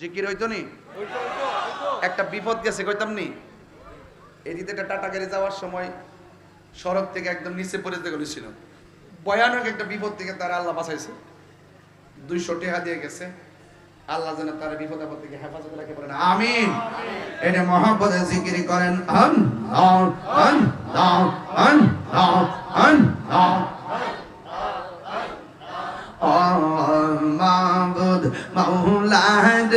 জিকির হইতো নি? একটা বিপদ গেছে, কইতাম নি? এদিকে একটা টাটা গাড়ি যাওয়ার সময় সড়ক থেকে একদম নিচে পড়ে গেছিল ভয়ানক একটা বিপদ থেকে তারা আল্লাহ বাঁচাইছে। দুইশো টেহা দিয়ে গেছে। আল্লাহ যেন তার বিপদ আপদ থেকে হেফাজত রাখে বলেন, আমিন। এটা মহাপদে জিকির করেন, আন আন আন আন আন আন মৌলাদ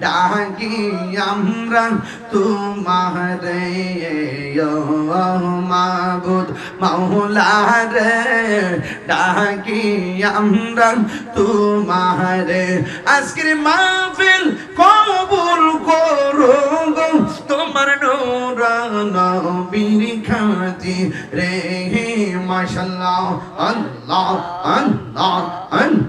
ডাকি আমরা তোমারে মাবুদ মৌলাদ ডাকি আমরা তোমারে। আজকের মাহফিল কবুল করো গো। তোমার নোরানা বীর খাতি রে। মাশাল্লাহ, আল্লাহ আল্লাহ আল্লাহ।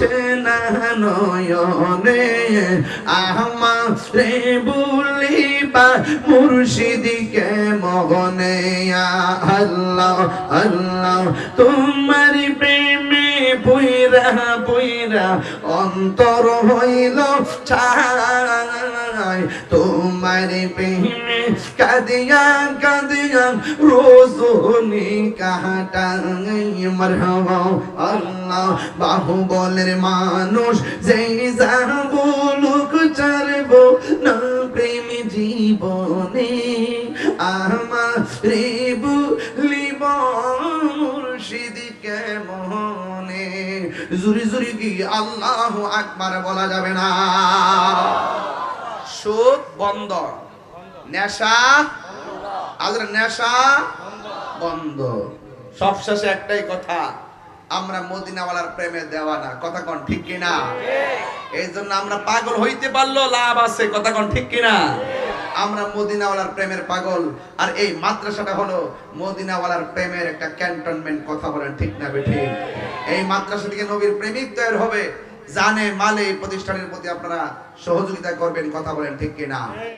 সেনা নয়নে আহমা রে বলিবা মুর্শিদিকে মগনে আল্লাহ আল্লাহ তোমার প্রেমে বইরা বইরা অন্তর হইল ছাই তোমার প্রেমে কাদিয়া কাদিয়া রোজনি কাটাই, মারহাবা, আল্লাহ, বাহুবলের মানুষ, যেই যা বলুক চারব না প্রেম জীবনে, আমার রে বুলিব মুর্শিদিকে মনে জুরি জুরি কি আল্লাহ আকবার বলা যাবে না? সুদ বন্ধ। নেশা? আজর নেশা? বন্ধ। সবশেষে একটাই কথা আমরা মদিনাওয়ালার প্রেমে দেওয়া না। কথা কোন ঠিক কিনা? এই জন্য আমরা পাগল হইতে পারল লাভ আছে। কথা কোন ঠিক কিনা? আমরা মদিনাওয়ালার প্রেমের পাগল। আর এই মাদ্রাসাটা হলো মদিনাওয়ালার প্রেমের একটা ক্যান্টনমেন্ট। কথা বলেন ঠিক না বেঠিক এই মাদ্রাসা থেকে নবীর প্রেমিক তৈরি হবে। জানে মালে এই প্রতিষ্ঠানের প্রতি আপনারা সহযোগিতা করবেন। কথা বলেন ঠিক কিনা?